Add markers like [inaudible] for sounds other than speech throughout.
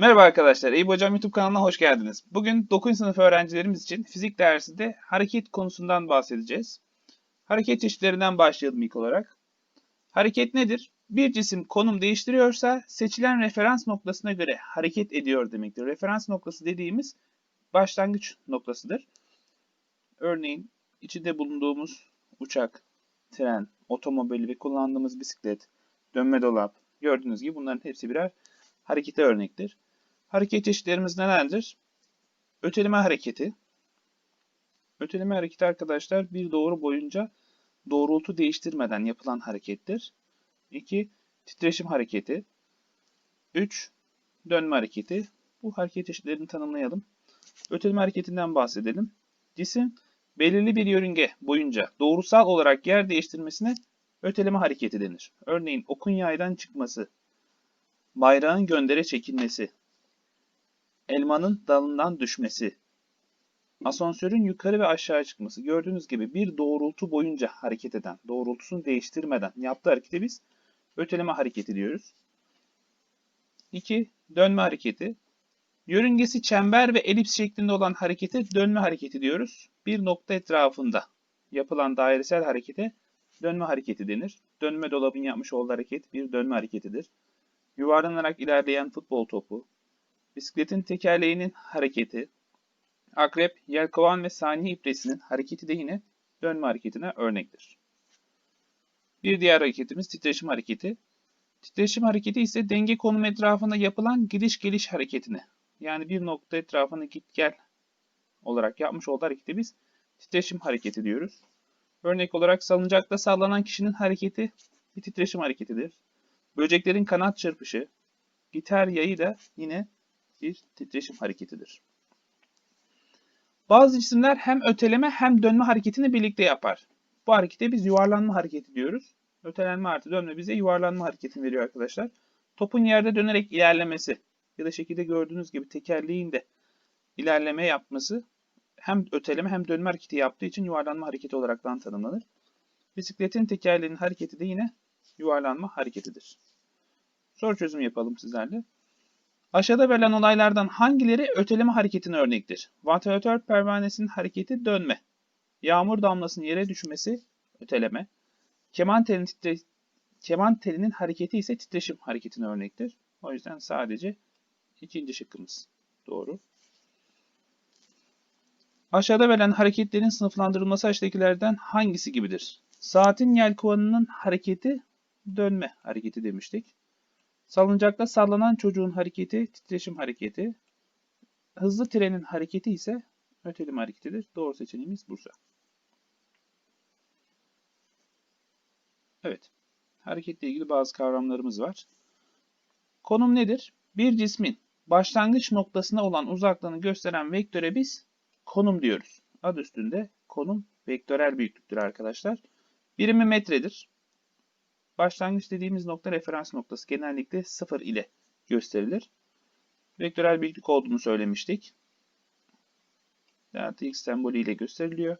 Merhaba arkadaşlar, Eyüp Hocam YouTube kanalına hoş geldiniz. Bugün 9. sınıf öğrencilerimiz için fizik dersinde hareket konusundan bahsedeceğiz. Hareket çeşitlerinden başlayalım ilk olarak. Hareket nedir? Bir cisim konum değiştiriyorsa seçilen referans noktasına göre hareket ediyor demektir. Referans noktası dediğimiz başlangıç noktasıdır. Örneğin içinde bulunduğumuz uçak, tren, otomobil ve kullandığımız bisiklet, dönme dolap gördüğünüz gibi bunların hepsi birer harekete örnektir. Hareket çeşitlerimiz nelerdir? Öteleme hareketi. Öteleme hareketi arkadaşlar bir doğru boyunca doğrultu değiştirmeden yapılan harekettir. 2. Titreşim hareketi. 3. Dönme hareketi. Bu hareket çeşitlerini tanımlayalım. Öteleme hareketinden bahsedelim. Cisim belirli bir yörünge boyunca doğrusal olarak yer değiştirmesine öteleme hareketi denir. Örneğin okun yaydan çıkması, bayrağın göndere çekilmesi, elmanın dalından düşmesi, asansörün yukarı ve aşağı çıkması. Gördüğünüz gibi bir doğrultu boyunca hareket eden, doğrultusunu değiştirmeden yaptığı harekete biz öteleme hareketi diyoruz. 2. Dönme hareketi. Yörüngesi çember ve elips şeklinde olan harekete dönme hareketi diyoruz. Bir nokta etrafında yapılan dairesel harekete dönme hareketi denir. Dönme dolabın yapmış olduğu hareket bir dönme hareketidir. Yuvarlanarak ilerleyen futbol topu, bisikletin tekerleğinin hareketi, akrep, yelkovan ve saniye ipresinin hareketi de yine dönme hareketine örnektir. Bir diğer hareketimiz titreşim hareketi. Titreşim hareketi ise denge konum etrafında yapılan gidiş geliş hareketine yani bir nokta etrafına git gel olarak yapmış olduğu hareketi biz titreşim hareketi diyoruz. Örnek olarak salıncakta sallanan kişinin hareketi bir titreşim hareketidir. Böceklerin kanat çırpışı, gitar yayı da yine bir titreşim hareketidir. Bazı cisimler hem öteleme hem dönme hareketini birlikte yapar. Bu harekete biz yuvarlanma hareketi diyoruz. Ötelenme artı dönme bize yuvarlanma hareketini veriyor arkadaşlar. Topun yerde dönerek ilerlemesi ya da şekilde gördüğünüz gibi tekerleğin de ilerleme yapması hem öteleme hem dönme hareketi yaptığı için yuvarlanma hareketi olarak tanımlanır. Bisikletin tekerleğinin hareketi de yine yuvarlanma hareketidir. Soru çözümü yapalım sizlerle. Aşağıda verilen olaylardan hangileri öteleme hareketine örnektir? Vantilatör pervanesinin hareketi dönme. Yağmur damlasının yere düşmesi öteleme. Keman, telinin titre keman telinin hareketi ise titreşim hareketine örnektir. O yüzden sadece ikinci şıkkımız doğru. Aşağıda verilen hareketlerin sınıflandırılması aşağıdakilerden hangisi gibidir? Saatin yelkovanının hareketi dönme hareketi demiştik. Salıncakta sallanan çocuğun hareketi titreşim hareketi. Hızlı trenin hareketi ise öteleme hareketidir. Doğru seçeneğimiz Bursa. Evet. Hareketle ilgili bazı kavramlarımız var. Konum nedir? Bir cismin başlangıç noktasına olan uzaklığını gösteren vektöre biz konum diyoruz. Adı üstünde konum vektörel büyüklüktür arkadaşlar. Birimi metredir. Başlangıç dediğimiz nokta referans noktası genellikle 0 ile gösterilir. Vektörel büyüklük olduğunu söylemiştik. Delta x sembolü ile gösteriliyor.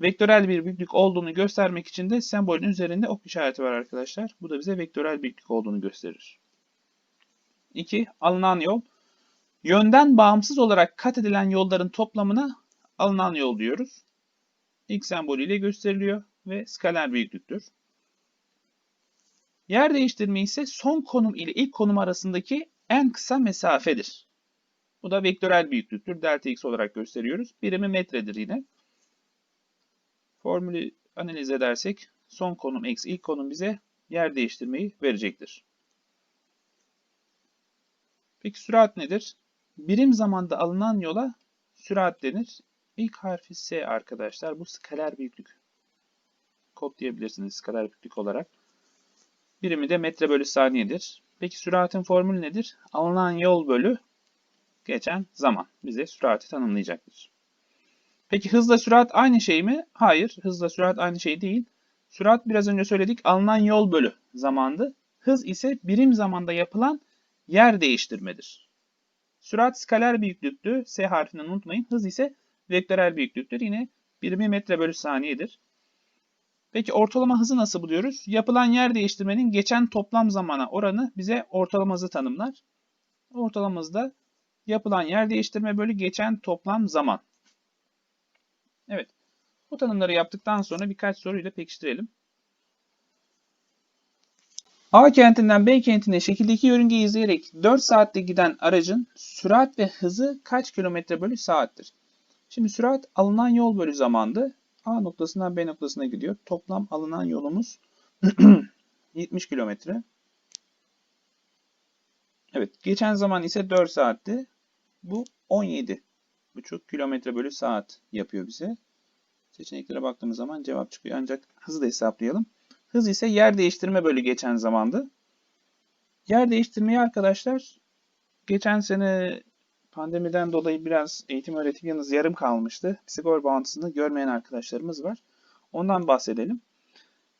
Vektörel bir büyüklük olduğunu göstermek için de sembolün üzerinde ok işareti var arkadaşlar. Bu da bize vektörel büyüklük olduğunu gösterir. 2. Alınan yol. Yönden bağımsız olarak kat edilen yolların toplamına alınan yol diyoruz. X sembolü ile gösteriliyor ve skaler büyüklüktür. Yer değiştirme ise son konum ile ilk konum arasındaki en kısa mesafedir. Bu da vektörel büyüklüktür. Delta x olarak gösteriyoruz. Birimi metredir yine. Formülü analiz edersek son konum x ilk konum bize yer değiştirmeyi verecektir. Peki sürat nedir? Birim zamanda alınan yola sürat denir. İlk harfi S arkadaşlar. Bu skaler büyüklük. Kod diyebilirsiniz skaler büyüklük olarak. Birimi de metre bölü saniyedir. Peki süratin formülü nedir? Alınan yol bölü geçen zaman bize sürati tanımlayacaktır. Peki hızla sürat aynı şey mi? Hayır, hızla sürat aynı şey değil. Sürat biraz önce söyledik alınan yol bölü zamandı. Hız ise birim zamanda yapılan yer değiştirmedir. Sürat skaler büyüklüktü. S harfinden unutmayın. Hız ise vektörel büyüklüktür. Yine birimi metre bölü saniyedir. Peki ortalama hızı nasıl buluyoruz? Yapılan yer değiştirmenin geçen toplam zamana oranı bize ortalama hızı tanımlar. Ortalamamız da yapılan yer değiştirme bölü geçen toplam zaman. Evet. Bu tanımları yaptıktan sonra birkaç soruyla pekiştirelim. A kentinden B kentine şekildeki yörüngeyi izleyerek 4 saatte giden aracın sürat ve hızı kaç kilometre bölü saattir? Şimdi sürat alınan yol bölü zamandı. A noktasından B noktasına gidiyor. Toplam alınan yolumuz [clears throat] 70 kilometre. Evet, geçen zaman ise 4 saatti. Bu 17,5 kilometre bölü saat yapıyor bize. Seçeneklere baktığımız zaman cevap çıkıyor. Ancak hızı da hesaplayalım. Hız ise yer değiştirme bölü geçen zamandı. Yer değiştirmeyi arkadaşlar geçen sene pandemiden dolayı biraz eğitim öğretim yalnız yarım kalmıştı. Skor bağıntısını görmeyen arkadaşlarımız var. Ondan bahsedelim.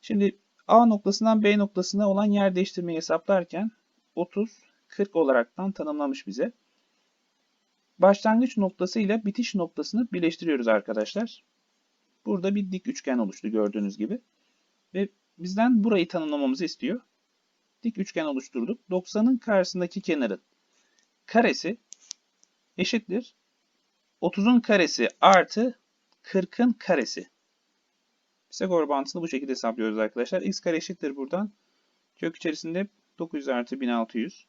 Şimdi A noktasından B noktasına olan yer değiştirmeyi hesaplarken 30, 40 olaraktan tanımlamış bize. Başlangıç noktası ile bitiş noktasını birleştiriyoruz arkadaşlar. Burada bir dik üçgen oluştu gördüğünüz gibi. Ve bizden burayı tanımlamamızı istiyor. Dik üçgen oluşturduk. 90'ın karşısındaki kenarın karesi eşittir. 30'un karesi artı 40'ın karesi. Pisagor bağıntısını bu şekilde hesaplıyoruz arkadaşlar. x kare eşittir buradan. Kök içerisinde 900 artı 1600.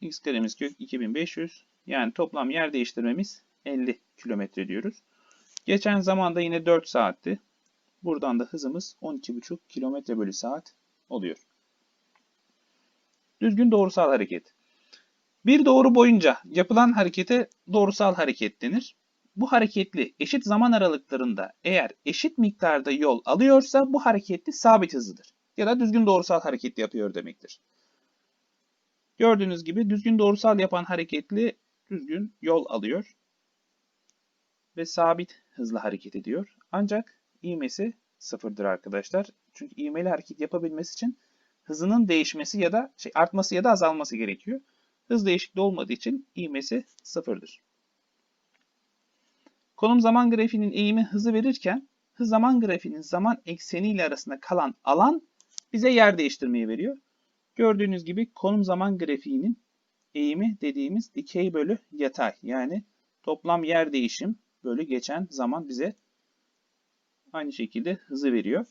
x karemiz kök 2500. Yani toplam yer değiştirmemiz 50 kilometre diyoruz. Geçen zamanda yine 4 saatti. Buradan da hızımız 12,5 km bölü saat oluyor. Düzgün doğrusal hareket. Bir doğru boyunca yapılan harekete doğrusal hareket denir. Bu hareketli eşit zaman aralıklarında eğer eşit miktarda yol alıyorsa bu hareketli sabit hızlıdır. Ya da düzgün doğrusal hareket yapıyor demektir. Gördüğünüz gibi düzgün doğrusal yapan hareketli düzgün yol alıyor ve sabit hızla hareket ediyor. Ancak ivmesi sıfırdır arkadaşlar. Çünkü ivmeli hareket yapabilmesi için hızının değişmesi ya da şey artması ya da azalması gerekiyor. Hız değişikliği olmadığı için ivmesi sıfırdır. Konum zaman grafiğinin eğimi hızı verirken hız zaman grafiğinin zaman ekseni ile arasında kalan alan bize yer değiştirmeyi veriyor. Gördüğünüz gibi konum zaman grafiğinin eğimi dediğimiz dikey bölü yatay yani toplam yer değişim bölü geçen zaman bize aynı şekilde hızı veriyor.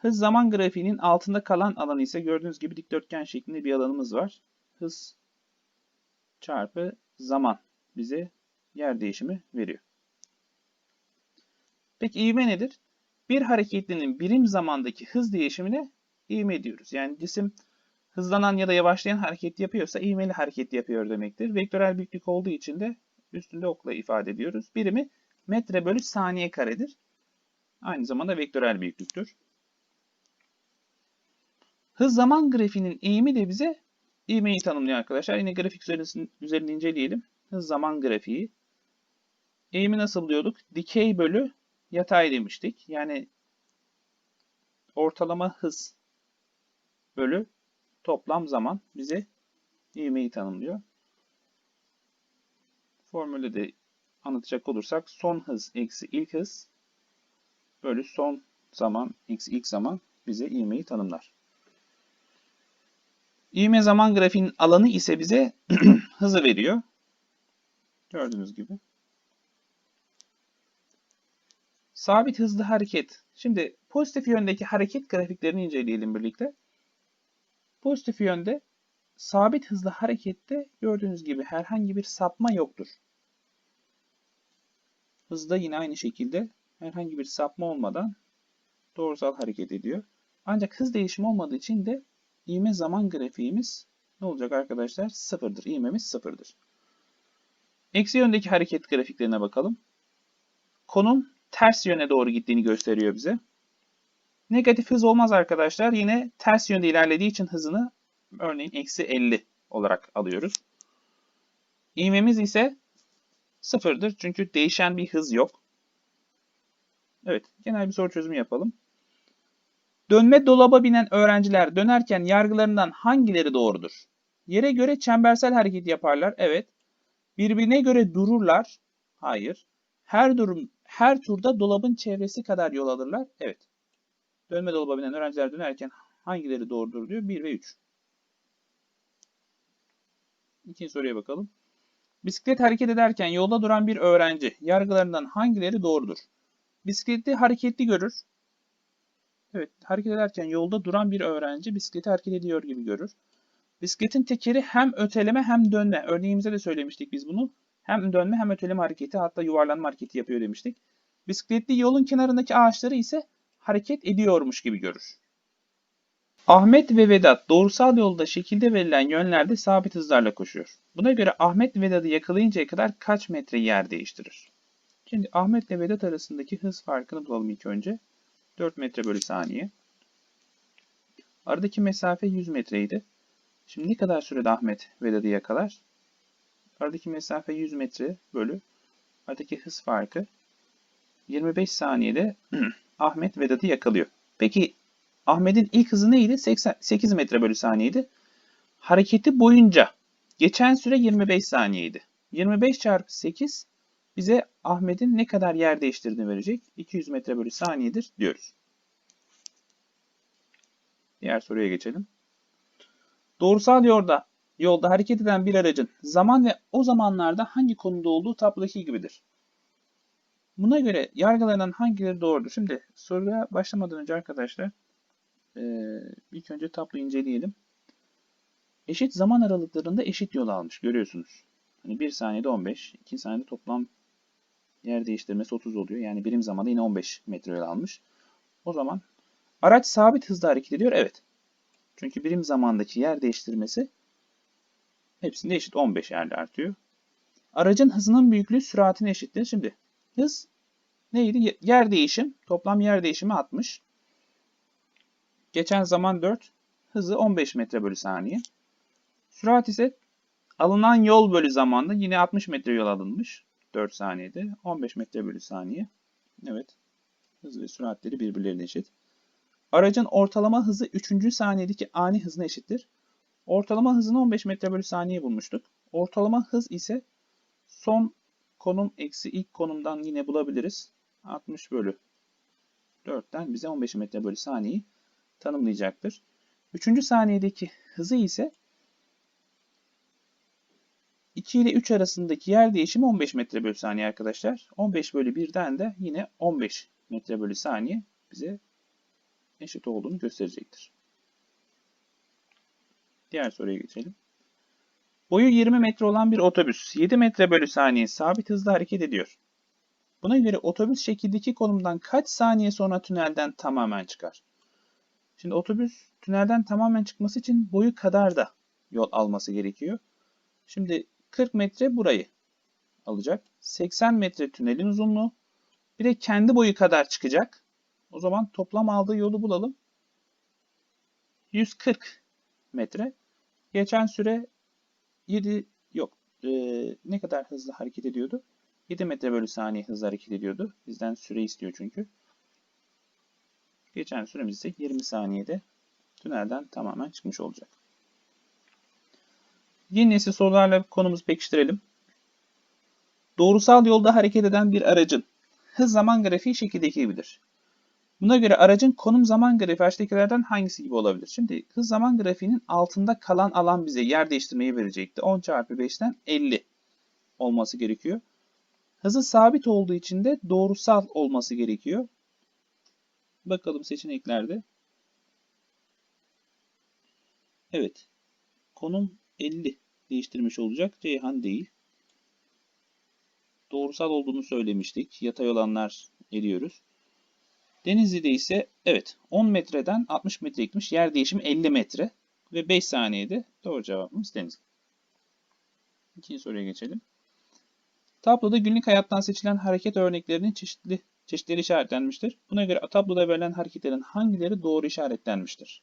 Hız zaman grafiğinin altında kalan alanı ise gördüğünüz gibi dikdörtgen şeklinde bir alanımız var. Hız çarpı zaman bize yer değişimi veriyor. Peki ivme nedir? Bir hareketlinin birim zamandaki hız değişimine ivme diyoruz. Yani cisim hızlanan ya da yavaşlayan hareket yapıyorsa ivmeli hareket yapıyor demektir. Vektörel büyüklük olduğu için de üstünde okla ifade ediyoruz. Birimi metre bölü saniye karedir. Aynı zamanda vektörel büyüklüktür. Hız zaman grafiğinin eğimi de bize ivmeyi tanımlıyor arkadaşlar. Yine grafik üzerinde inceleyelim. Hız zaman grafiği. Eğimi nasıl buluyorduk? Dikey bölü yatay demiştik. Yani ortalama hız bölü toplam zaman bize ivmeyi tanımlıyor. Formülde de anlatacak olursak son hız eksi ilk hız bölü son zaman eksi ilk zaman bize ivmeyi tanımlar. İvme zaman grafiğinin alanı ise bize [clears throat] hızı veriyor. Gördüğünüz gibi. Sabit hızlı hareket. Şimdi pozitif yöndeki hareket grafiklerini inceleyelim birlikte. Pozitif yönde sabit hızlı harekette gördüğünüz gibi herhangi bir sapma yoktur. Hızda yine aynı şekilde herhangi bir sapma olmadan doğrusal hareket ediyor. Ancak hız değişimi olmadığı için de ivme zaman grafiğimiz ne olacak arkadaşlar? Sıfırdır. İvmemiz sıfırdır. Eksi yöndeki hareket grafiklerine bakalım. Konum ters yöne doğru gittiğini gösteriyor bize. Negatif hız olmaz arkadaşlar. Yine ters yönde ilerlediği için hızını örneğin eksi 50 olarak alıyoruz. İğmemiz ise sıfırdır. Çünkü değişen bir hız yok. Evet, genel bir soru çözümü yapalım. Dönme dolaba binen öğrenciler dönerken yargılarından hangileri doğrudur? Yere göre çembersel hareket yaparlar. Evet. Birbirine göre dururlar. Hayır. Her durum her turda dolabın çevresi kadar yol alırlar. Evet. Dönme dolaba binen öğrenciler dönerken hangileri doğrudur diyor. 1 ve 3. İkinci soruya bakalım. Bisiklet hareket ederken yolda duran bir öğrenci yargılarından hangileri doğrudur? Bisikleti hareketli görür. Evet, hareket ederken yolda duran bir öğrenci bisikleti hareket ediyor gibi görür. Bisikletin tekeri hem öteleme hem dönme. Örneğimizde de söylemiştik biz bunu. Hem dönme hem öteleme hareketi hatta yuvarlanma hareketi yapıyor demiştik. Bisikletli yolun kenarındaki ağaçları ise hareket ediyormuş gibi görür. Ahmet ve Vedat doğrusal yolda şekilde verilen yönlerde sabit hızlarla koşuyor. Buna göre Ahmet Vedat'ı yakalayıncaya kadar kaç metre yer değiştirir? Şimdi Ahmet ile Vedat arasındaki hız farkını bulalım ilk önce. 4 metre bölü saniye. Aradaki mesafe 100 metreydi. Şimdi ne kadar sürede Ahmet Vedat'ı yakalar? Aradaki mesafe 100 metre bölü aradaki hız farkı 25 saniyede [clears throat] Ahmet Vedat'ı yakalıyor. Peki Ahmet'in ilk hızı neydi? 8 metre bölü saniyeydi. Hareketi boyunca geçen süre 25 saniyeydi. 25 çarpı 8 bize Ahmet'in ne kadar yer değiştirdiğini verecek. 200 metre bölü saniyedir diyoruz. Diğer soruya geçelim. Doğrusal yolda, yolda hareket eden bir aracın zaman ve o zamanlarda hangi konuda olduğu tablodaki gibidir. Buna göre yargılanan hangileri doğrudur? Şimdi soruya başlamadan önce arkadaşlar ilk önce tablo inceleyelim. Eşit zaman aralıklarında eşit yol almış görüyorsunuz. Hani 1 saniyede 15, 2 saniyede toplam yer değiştirmesi 30 oluyor. Yani birim zamanda yine 15 metre yol almış. O zaman araç sabit hızda hareket ediyor. Evet. Çünkü birim zamandaki yer değiştirmesi hepsinde eşit 15 yerde artıyor. Aracın hızının büyüklüğü süratine eşittir. Şimdi hız neydi? Yer değişim. Toplam yer değişimi 60. Geçen zaman 4. Hızı 15 metre bölü saniye. Sürat ise alınan yol bölü zamanda yine 60 metre yol alınmış. 4 saniyede 15 metre bölü saniye. Evet. Hız ve süratleri birbirlerine eşit. Aracın ortalama hızı 3. saniyedeki ani hızına eşittir. Ortalama hızını 15 metre bölü saniye bulmuştuk. Ortalama hız ise son konum eksi ilk konumdan yine bulabiliriz. 60 bölü 4'ten bize 15 metre bölü saniyeyi tanımlayacaktır. 3. saniyedeki hızı ise 2 ile 3 arasındaki yer değişimi 15 metre bölü saniye arkadaşlar. 15 bölü 1'den de yine 15 metre bölü saniye bize eşit olduğunu gösterecektir. Diğer soruya geçelim. Boyu 20 metre olan bir otobüs 7 metre bölü saniye sabit hızla hareket ediyor. Buna göre otobüs şekildeki konumdan kaç saniye sonra tünelden tamamen çıkar? Şimdi otobüs tünelden tamamen çıkması için boyu kadar da yol alması gerekiyor. Şimdi 40 metre burayı alacak. 80 metre tünelin uzunluğu. Bir de kendi boyu kadar çıkacak. O zaman toplam aldığı yolu bulalım. 140 metre. Geçen süre 7 yok. E, ne kadar hızlı hareket ediyordu? 7 metre bölü saniye hızlı hareket ediyordu. Bizden süre istiyor çünkü. Geçen süremiz ise 20 saniyede tünelden tamamen çıkmış olacak. Yeni nesil sorularla konumuzu pekiştirelim. Doğrusal yolda hareket eden bir aracın hız zaman grafiği şekildeki gibidir. Buna göre aracın konum zaman grafiği aşağıdakilerden hangisi gibi olabilir? Şimdi hız zaman grafiğinin altında kalan alan bize yer değiştirmeyi verecekti. 10 çarpı 5'ten 50 olması gerekiyor. Hızı sabit olduğu için de doğrusal olması gerekiyor. Bakalım seçeneklerde. Evet. Konum 50 değiştirmiş olacak. Ceyhan değil. Doğrusal olduğunu söylemiştik. Yatay olanlar ediyoruz. Denizli'de ise evet 10 metreden 60 metre gitmiş. Yer değişimi 50 metre. Ve 5 saniyede doğru cevabımız Denizli. İkinci soruya geçelim. Tabloda günlük hayattan seçilen hareket örneklerinin çeşitli çeşitleri işaretlenmiştir. Buna göre tabloda verilen hareketlerin hangileri doğru işaretlenmiştir?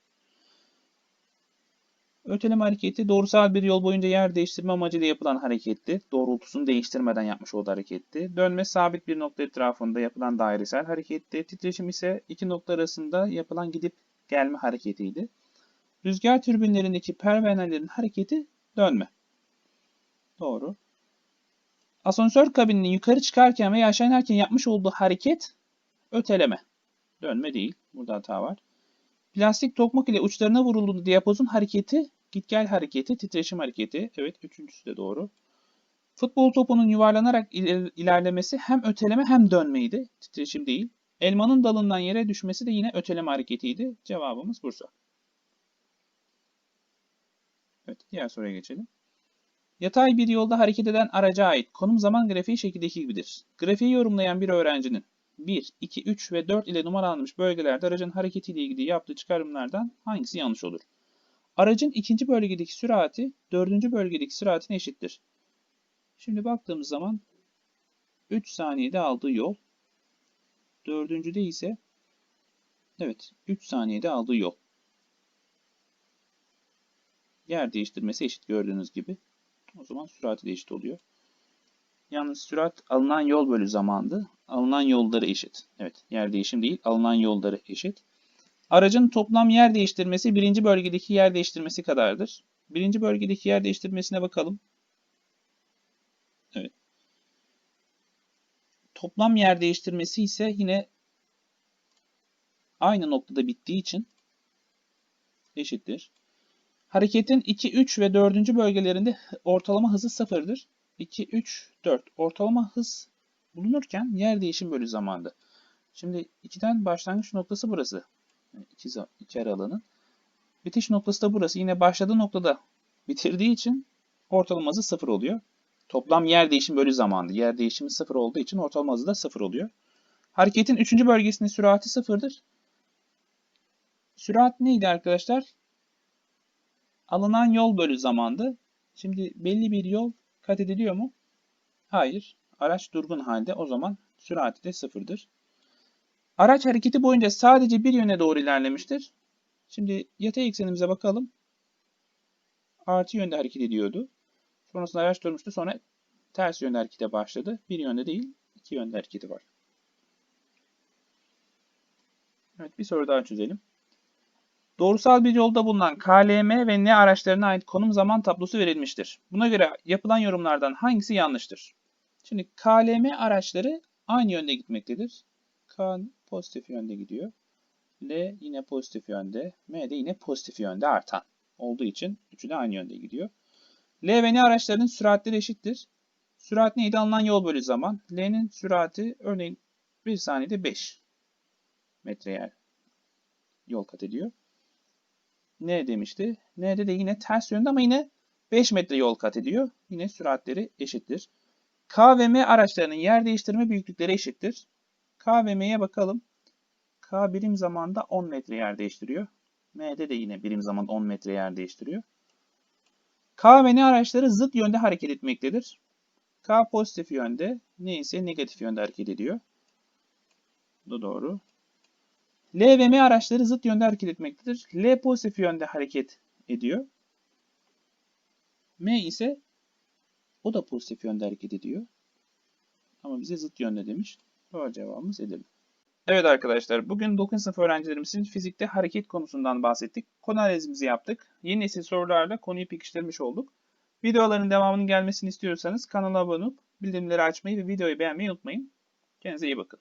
Öteleme hareketi doğrusal bir yol boyunca yer değiştirme amacıyla yapılan hareketti. Doğrultusunu değiştirmeden yapmış olduğu hareketti. Dönme sabit bir nokta etrafında yapılan dairesel hareketti. Titreşim ise iki nokta arasında yapılan gidip gelme hareketiydi. Rüzgar türbinlerindeki pervanelerin hareketi dönme. Doğru. Asansör kabininin yukarı çıkarken veya aşağı inerken yapmış olduğu hareket öteleme. Dönme değil. Burada hata var. Plastik tokmak ile uçlarına vurulduğunda diyapozun hareketi Git gel hareketi, titreşim hareketi. Evet, üçüncüsü de doğru. Futbol topunun yuvarlanarak iler- ilerlemesi hem öteleme hem dönmeydi. Titreşim değil. Elmanın dalından yere düşmesi de yine öteleme hareketiydi. Cevabımız Bursa. Evet, diğer soruya geçelim. Yatay bir yolda hareket eden araca ait konum zaman grafiği şekildeki gibidir. Grafiği yorumlayan bir öğrencinin 1, 2, 3 ve 4 ile numaralanmış bölgelerde aracın hareketiyle ilgili yaptığı çıkarımlardan hangisi yanlış olur? Aracın ikinci bölgedeki sürati dördüncü bölgedeki süratine eşittir. Şimdi baktığımız zaman 3 saniyede aldığı yol, dördüncüde ise evet 3 saniyede aldığı yol. Yer değiştirmesi eşit gördüğünüz gibi. O zaman sürati de eşit oluyor. Yalnız sürat alınan yol bölü zamandı. Alınan yolları eşit. Evet yer değişim değil alınan yolları eşit. Aracın toplam yer değiştirmesi birinci bölgedeki yer değiştirmesi kadardır. Birinci bölgedeki yer değiştirmesine bakalım. Evet. Toplam yer değiştirmesi ise yine aynı noktada bittiği için eşittir. Hareketin 2, 3 ve 4. bölgelerinde ortalama hızı sıfırdır. 2, 3, 4. Ortalama hız bulunurken yer değişim bölü zamanda. Şimdi 2'den başlangıç noktası burası. İki, za- iki aralığının. Bitiş noktası da burası. Yine başladığı noktada bitirdiği için ortalama hızı sıfır oluyor. Toplam yer değişim bölü zamandı. Yer değişimi sıfır olduğu için ortalama hızı da sıfır oluyor. Hareketin 3. bölgesinde sürati sıfırdır. Sürat neydi arkadaşlar? Alınan yol bölü zamandı. Şimdi belli bir yol kat ediliyor mu? Hayır. Araç durgun halde o zaman sürati de sıfırdır. Araç hareketi boyunca sadece bir yöne doğru ilerlemiştir. Şimdi yatay eksenimize bakalım. Artı yönde hareket ediyordu. Sonrasında araç durmuştu. Sonra ters yönde harekete başladı. Bir yönde değil, iki yönde hareketi var. Evet, bir soru daha çözelim. Doğrusal bir yolda bulunan KLM ve N araçlarına ait konum zaman tablosu verilmiştir. Buna göre yapılan yorumlardan hangisi yanlıştır? Şimdi KLM araçları aynı yönde gitmektedir. K pozitif yönde gidiyor. L yine pozitif yönde. M de yine pozitif yönde artan olduğu için üçü de aynı yönde gidiyor. L ve N araçlarının süratleri eşittir. Sürat neydi? Alınan yol bölü zaman. L'nin sürati örneğin 1 saniyede 5 metre yer yol kat ediyor. N demişti. N'de de yine ters yönde ama yine 5 metre yol kat ediyor. Yine süratleri eşittir. K ve M araçlarının yer değiştirme büyüklükleri eşittir. K ve M'ye bakalım. K birim zamanda 10 metre yer değiştiriyor. M'de de yine birim zaman 10 metre yer değiştiriyor. K ve N araçları zıt yönde hareket etmektedir. K pozitif yönde, N ise negatif yönde hareket ediyor. Bu doğru. L ve M araçları zıt yönde hareket etmektedir. L pozitif yönde hareket ediyor. M ise o da pozitif yönde hareket ediyor. Ama bize zıt yönde demiş. Doğru cevabımız Edirne. Evet arkadaşlar, bugün 9. sınıf öğrencilerimizin fizikte hareket konusundan bahsettik. Konu analizimizi yaptık. Yeni nesil sorularla konuyu pekiştirmiş olduk. Videoların devamının gelmesini istiyorsanız kanala abone olup bildirimleri açmayı ve videoyu beğenmeyi unutmayın. Kendinize iyi bakın.